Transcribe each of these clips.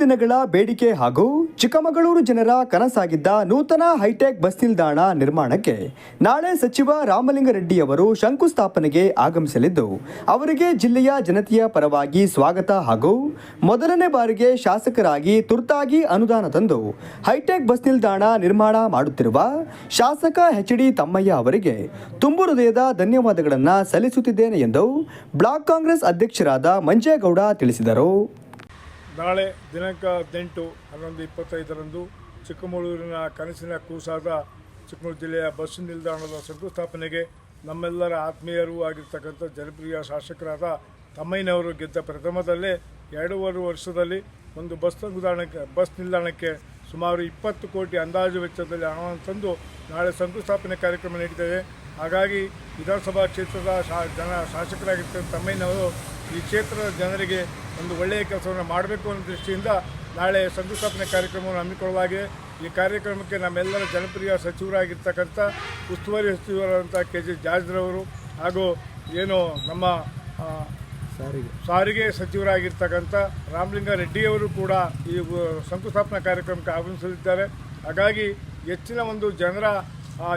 ದಿನಗಳ ಬೇಡಿಕೆ ಹಾಗೂ ಚಿಕ್ಕಮಗಳೂರು ಜನರ ಕನಸಾಗಿದ್ದ ನೂತನ ಹೈಟೆಕ್ ಬಸ್ ನಿಲ್ದಾಣ ನಿರ್ಮಾಣಕ್ಕೆ ನಾಳೆ ಸಚಿವ ರಾಮಲಿಂಗರೆಡ್ಡಿ ಅವರು ಶಂಕುಸ್ಥಾಪನೆಗೆ ಆಗಮಿಸಲಿದ್ದು, ಅವರಿಗೆ ಜಿಲ್ಲೆಯ ಜನತೆಯ ಪರವಾಗಿ ಸ್ವಾಗತ ಹಾಗೂ ಮೊದಲನೇ ಬಾರಿಗೆ ಶಾಸಕರಾಗಿ ತುರ್ತಾಗಿ ಅನುದಾನ ತಂದು ಹೈಟೆಕ್ ಬಸ್ ನಿಲ್ದಾಣ ನಿರ್ಮಾಣ ಮಾಡುತ್ತಿರುವ ಶಾಸಕ ಎಚ್ ಡಿ ತಮ್ಮಯ್ಯ ಅವರಿಗೆ ತುಂಬು ಹೃದಯದ ಧನ್ಯವಾದಗಳನ್ನು ಸಲ್ಲಿಸುತ್ತಿದ್ದೇನೆ ಎಂದು ಬ್ಲಾಕ್ ಕಾಂಗ್ರೆಸ್ ಅಧ್ಯಕ್ಷರಾದ ಮಂಜೇಗೌಡ ತಿಳಿಸಿದರು. ನಾಳೆ ದಿನಾಂಕ ಹದಿನೆಂಟು, ಹನ್ನೊಂದು ಇಪ್ಪತ್ತೈದರಂದು ಚಿಕ್ಕಮಗಳೂರಿನ ಕನಸಿನ ಕೂಸಾದ ಚಿಕ್ಕಮಗಳೂರು ಜಿಲ್ಲೆಯ ಬಸ್ ನಿಲ್ದಾಣದ ಶಂಕುಸ್ಥಾಪನೆಗೆ ನಮ್ಮೆಲ್ಲರ ಆತ್ಮೀಯರೂ ಆಗಿರ್ತಕ್ಕಂಥ ಜನಪ್ರಿಯ ಶಾಸಕರಾದ ತಮ್ಮಯ್ಯನವರು ಗೆದ್ದ ಪ್ರಥಮದಲ್ಲೇ ಎರಡೂವರೆ ವರ್ಷದಲ್ಲಿ ಒಂದು ಬಸ್ ನಿಲ್ದಾಣಕ್ಕೆ ಬಸ್ ನಿಲ್ದಾಣಕ್ಕೆ ಸುಮಾರು ಇಪ್ಪತ್ತು ಕೋಟಿ ಅಂದಾಜು ವೆಚ್ಚದಲ್ಲಿ ಹಣವನ್ನು ತಂದು ನಾಳೆ ಶಂಕುಸ್ಥಾಪನೆ ಕಾರ್ಯಕ್ರಮ ನೀಡಿದ್ದೇವೆ. ಹಾಗಾಗಿ ವಿಧಾನಸಭಾ ಕ್ಷೇತ್ರದ ಶಾ, ಜನ ಶಾಸಕರಾಗಿರ್ತಕ್ಕಂಥ ತಮ್ಮಯ್ಯನವರು ಈ ಕ್ಷೇತ್ರದ ಜನರಿಗೆ ಒಂದು ಒಳ್ಳೆಯ ಕೆಲಸವನ್ನು ಮಾಡಬೇಕು ಅನ್ನೋ ದೃಷ್ಟಿಯಿಂದ ನಾಳೆ ಶಂಕುಸ್ಥಾಪನೆ ಕಾರ್ಯಕ್ರಮವನ್ನು ಹಮ್ಮಿಕೊಳ್ಳಲಾಗಿದೆ ಈ ಕಾರ್ಯಕ್ರಮಕ್ಕೆ ನಮ್ಮೆಲ್ಲರ ಜನಪ್ರಿಯ ಸಚಿವರಾಗಿರ್ತಕ್ಕಂಥ ಉಸ್ತುವಾರಿ ಸಚಿವರಾದಂಥ ಕೆ ಜೆ ಜಾಜ್ರವರು ಹಾಗೂ ಏನು ನಮ್ಮ ಸಾರಿಗೆ. ಸಾರಿಗೆ ಸಚಿವರಾಗಿರ್ತಕ್ಕಂಥ ರಾಮಲಿಂಗ ರೆಡ್ಡಿಯವರು ಕೂಡ ಈ ಶಂಕುಸ್ಥಾಪನಾ ಕಾರ್ಯಕ್ರಮಕ್ಕೆ ಆಗಮಿಸಲಿದ್ದಾರೆ. ಹಾಗಾಗಿ ಹೆಚ್ಚಿನ ಒಂದು ಜನರ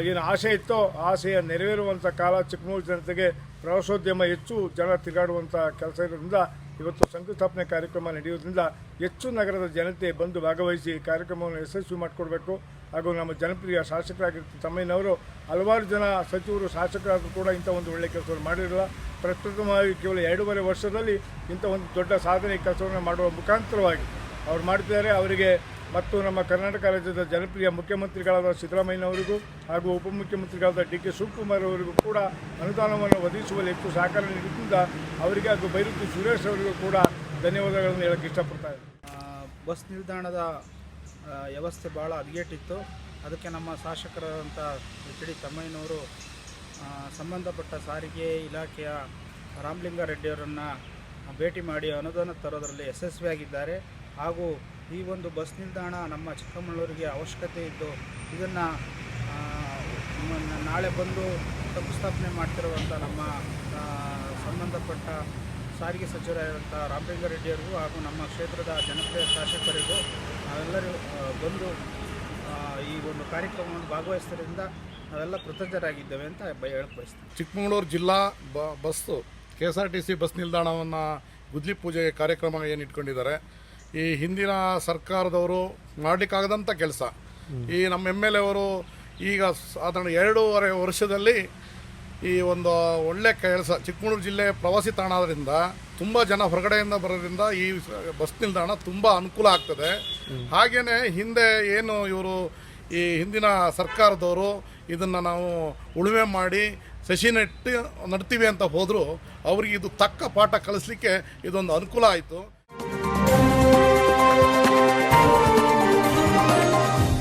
ಏನು ಆಸೆ ಇತ್ತೋ ಆಸೆಯ ನೆರವೇರುವಂಥ ಕಾಲ ಚಿಕ್ಕಮಗಳೂರು ಜನತೆಗೆ ಪ್ರವಾಸೋದ್ಯಮ ಹೆಚ್ಚು ಜನ ತಿರುಗಾಡುವಂಥ ಕೆಲಸ ಇರೋದ್ರಿಂದ ಇವತ್ತು ಶಂಕುಸ್ಥಾಪನೆ ಕಾರ್ಯಕ್ರಮ ನಡೆಯುವುದರಿಂದ ಹೆಚ್ಚು ನಗರದ ಜನತೆ ಬಂದು ಭಾಗವಹಿಸಿ ಕಾರ್ಯಕ್ರಮವನ್ನು ಯಶಸ್ವಿ ಮಾಡಿಕೊಡ್ಬೇಕು. ಹಾಗೂ ನಮ್ಮ ಜನಪ್ರಿಯ ಶಾಸಕರಾಗಿರ್ತ ತಮ್ಮಯ್ಯನವರು ಹಲವಾರು ಜನ ಸಚಿವರು, ಶಾಸಕರಾದರೂ ಕೂಡ ಇಂಥ ಒಂದು ಒಳ್ಳೆಯ ಕೆಲಸವನ್ನು ಮಾಡಿರಲ್ಲ. ಪ್ರಸ್ತುತವಾಗಿ ಕೇವಲ ಎರಡೂವರೆ ವರ್ಷದಲ್ಲಿ ಇಂಥ ಒಂದು ದೊಡ್ಡ ಸಾಧನೆ ಕೆಲಸವನ್ನು ಮಾಡುವ ಮುಖಾಂತರವಾಗಿ ಅವ್ರು ಮಾಡ್ತಿದ್ದಾರೆ. ಅವರಿಗೆ ಮತ್ತು ನಮ್ಮ ಕರ್ನಾಟಕ ರಾಜ್ಯದ ಜನಪ್ರಿಯ ಮುಖ್ಯಮಂತ್ರಿಗಳಾದ ಸಿದ್ದರಾಮಯ್ಯನವರಿಗೂ ಹಾಗೂ ಉಪಮುಖ್ಯಮಂತ್ರಿಗಳಾದ ಡಿ ಕೆ ಶಿವಕುಮಾರ್ ಅವರಿಗೂ ಕೂಡ ಅನುದಾನವನ್ನು ಒದಗಿಸುವಲ್ಲಿ ಹೆಚ್ಚು ಸಹಕಾರ ನೀಡುತ್ತಿದ್ದ ಅವರಿಗೆ ಹಾಗೂ ಬೈರುತಿ ಸುರೇಶ್ ಅವರಿಗೂ ಕೂಡ ಧನ್ಯವಾದಗಳನ್ನು ಹೇಳಕ್ಕೆ ಇಷ್ಟಪಡ್ತಾ ಇದ್ದೀನಿ. ಬಸ್ ನಿಲ್ದಾಣದ ವ್ಯವಸ್ಥೆ ಭಾಳ ಹದಗೆಟ್ಟಿತ್ತು. ಅದಕ್ಕೆ ನಮ್ಮ ಶಾಸಕರಾದಂಥ ಎಚ್ ಡಿ ತಮ್ಮಯ್ಯನವರು ಸಂಬಂಧಪಟ್ಟ ಸಾರಿಗೆ ಇಲಾಖೆಯ ರಾಮಲಿಂಗಾರೆಡ್ಡಿಯವರನ್ನು ಭೇಟಿ ಮಾಡಿ ಅನುದಾನ ತರೋದರಲ್ಲಿ ಯಶಸ್ವಿಯಾಗಿದ್ದಾರೆ. ಹಾಗೂ ಈ ಒಂದು ಬಸ್ ನಿಲ್ದಾಣ ನಮ್ಮ ಚಿಕ್ಕಮಗಳೂರಿಗೆ ಅವಶ್ಯಕತೆ ಇದ್ದು ಇದನ್ನು ನಾಳೆ ಬಂದು ಶಂಕುಸ್ಥಾಪನೆ ಮಾಡ್ತಿರುವಂಥ ನಮ್ಮ ಸಂಬಂಧಪಟ್ಟ ಸಾರಿಗೆ ಸಚಿವರಾದಂಥ ರಾಮಲಿಂಗಾರೆಡ್ಡಿಯವರಿಗೂ ಹಾಗೂ ನಮ್ಮ ಕ್ಷೇತ್ರದ ಜನಪ್ರಿಯ ಶಾಸಕರಿಗೂ ನಾವೆಲ್ಲರೂ ಬಂದು ಈ ಒಂದು ಕಾರ್ಯಕ್ರಮವನ್ನು ಭಾಗವಹಿಸಿದ್ರಿಂದ ನಾವೆಲ್ಲ ಕೃತಜ್ಞರಾಗಿದ್ದೇವೆ ಅಂತ ಹೇಳಕ್ಕೆ ಹೇಳಕ್ ಬಯಸ್ತೀನಿ ಚಿಕ್ಕಮಗಳೂರು ಜಿಲ್ಲಾ ಬ, bus K S R T C bus ನಿಲ್ದಾಣವನ್ನು ಗುದ್ಲಿ ಪೂಜೆಗೆ ಕಾರ್ಯಕ್ರಮ ಏನು ಇಟ್ಕೊಂಡಿದ್ದಾರೆ ಈ ಹಿಂದಿನ ಸರ್ಕಾರದವರು ಮಾಡಲಿಕ್ಕಾಗದಂಥ ಕೆಲಸ. ಈ ನಮ್ಮ ಎಂ ಎಲ್ ಎ ಅವರು ಈಗ ಸಾಧಾರಣ ಎರಡೂವರೆ ವರ್ಷದಲ್ಲಿ ಈ ಒಂದು ಒಳ್ಳೆ ಕೆಲಸ, ಚಿಕ್ಕಮಗಳೂರು ಜಿಲ್ಲೆ ಪ್ರವಾಸಿ ತಾಣ ಆದ್ರಿಂದ ತುಂಬ ಜನ ಹೊರಗಡೆಯಿಂದ ಬರೋದ್ರಿಂದ ಈ ಬಸ್ ನಿಲ್ದಾಣ ತುಂಬ ಅನುಕೂಲ ಆಗ್ತದೆ. ಹಾಗೆಯೇ ಹಿಂದೆ ಏನು ಇವರು ಈ ಹಿಂದಿನ ಸರ್ಕಾರದವರು ಇದನ್ನು ನಾವು ಉಳುಮೆ ಮಾಡಿ ಸಸಿ ನೆಟ್ಟು, ನಡ್ತೀವಿ ಅಂತ ಹೋದರೂ, ಅವ್ರಿಗೆ ಇದು ತಕ್ಕ ಪಾಠ ಕಲಿಸ್ಲಿಕ್ಕೆ ಇದೊಂದು ಅನುಕೂಲ ಆಯಿತು.